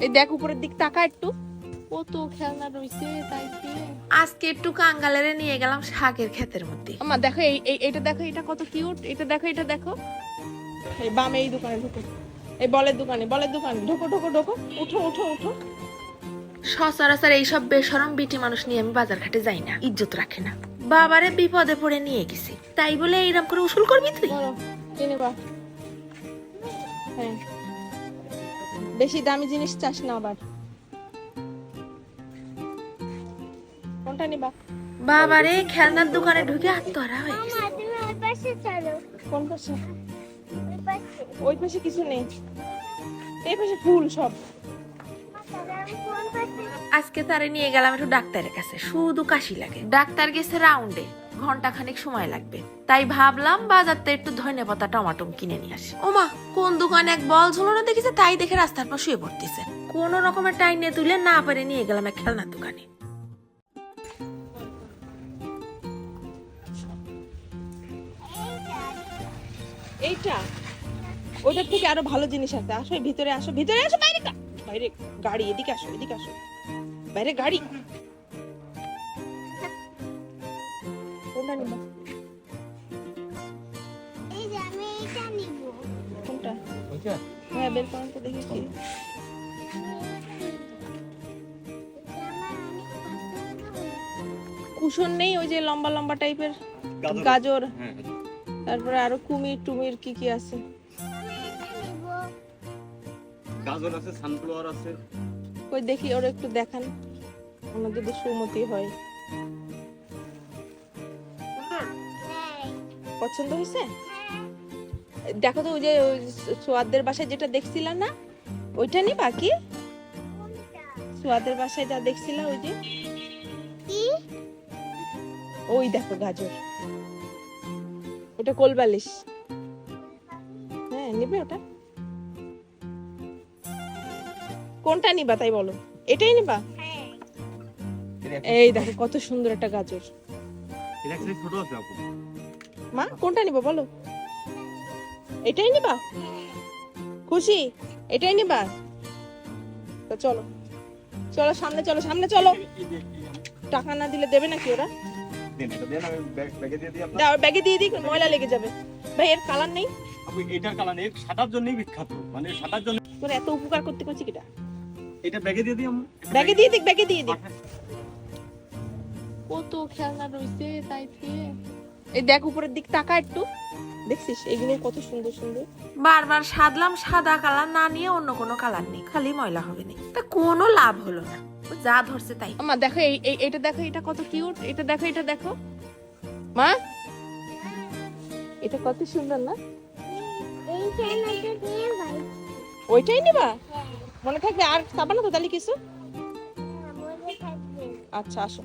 এই দেখ উপরের দিক তাকা একটু। কত খেলনা রইছে তাই আজকে একটু কাঙ্গালেরে নিয়ে গেলাম শাকের ক্ষেতের মধ্যে। আমা দেখো এই এই- এইটা দেখো এটা কত কিউট এটা দেখো এটা দেখো। এই বামে এই দোকানে ঢুকো। এই বলের দোকানে বলের দোকানে। ঢোকো ঢোকো ঢোকো। উঠো উঠো উঠো। সচরাচর এইসব বেসরম বিটি মানুষ নিয়ে আমি বাজার ঘাটে যাই না ইজ্জত রাখে না। বাবারে বিপদে পড়ে নিয়ে গেছি। তাই বলে এইরকম করে উসুল করবি তুই? কিনে বা। হ্যাঁ। বেশি দামি জিনিস চাস না আবার। কোনটা নিবা? বাবারে খেলনার দোকানে ঢুকে আত্মহারা হয়ে গেছে। মা পাশে চলো। কোন পাশে? ওই পাশে। কিছু নেই। এই পাশে ফুল সব। আজকে তারে নিয়ে গেলাম একটু ডাক্তারের কাছে শুধু কাশি লাগে। ডাক্তার গেছে রাউন্ডে। ঘণ্টা খানিক সময় লাগবে। তাই ভাবলাম বাজারতে একটু ধনে পাতা টমাটম কিনে নিয়ে আসি। ওমা, কোন দোকানে এক বল ঝুলানো দেখেছে, তাই দেখে রাস্তার পর শুয়ে পড়তেছে। কোন রকমের টাইনে তুলে না পারে নিয়ে গেলাম এক খেলনার দোকানে। এইটা, ওটার থেকে আরও ভালো জিনিস আছে। আসো ভিতরে আসো ভিতরে, আসো বাইরে বাইরে গাড়ি, এদিকে আসো এদিকে আসো। বাইরে গাড়ি। কোনটা নিবা? এই যে আমি এটা নিব। কোনটা? হ্যাঁ বের করুন তো দেখি কি। কুশন নেই ওই যে লম্বা লম্বা টাইপের গাজর। গাজর। হ্যাঁ তারপরে আরও কুমির টুমির কি কি আছে? গাজর আছে সানফ্লাওয়ার আছে। ওই দেখি ওরা একটু দেখান। আমাদের যদি সুমতি হয় হ্যাঁ। পছন্দ হয়েছে? হ্যাঁ দেখো তো ওই যে ওই সোয়াদের বাসায় যেটা দেখছিলাম না ওইটা নিবা কি কোনটা সোয়াদের বাসায় যা দেখছিলাম ওই যে? ওই দেখো গাজর। ওটা কোলবালিশ। হ্যাঁ নিবে ওটা। কোনটা নিবা তাই বলো? এটাই নিবা? হ্যাঁ। এই দেখো কত সুন্দর একটা গাজর। এটা একটু ছোট আছে আপু। মা কোনটা নিবা বলো? এটাই নিবা? খুশি? এটাই নিবা? তো চলো। চলো সামনে চলো সামনে চলো। টাকা না দিলে দেবে নাকি ওরা? দেন এটা দেন আমি ব্যাগ- দিয়ে দিই দাও ব্যাগে দিয়ে দিই ময়লা লেগে যাবে। ভাই এর কালার নেই। এটার কালার নেই সাটার জন্যই বিখ্যাত। মানে সাটার জন্য তোর এত উপকার করতে করছি কিটা? এটা ব্যাগে দিয়ে দিই আমি ব্যাগে দিয়ে দিক ব্যাগে দিয়ে দিক। কত খেলনা রইছে তাই দিয়ে। এই দেখ উপরের দিক তাকা একটু। দেখছিস? এগুলো কত সুন্দর সুন্দর। বারবার সাদলাম সাদা কালার না নিয়ে অন্য কোনো কালার নেই খালি ময়লা হবে না তা কোনো লাভ হলো না। যা ধরছে তাই। মা দেখো এই এই- এটা দেখো এটা কত কিউট এটা দেখো এটা দেখো। মা এটা কত সুন্দর না? ওইটাই নিবা? হ্যাঁ মনে থাকবে? আর চাবা না তো তাহলে কিছু? হ্যাঁ, আচ্ছা আসো।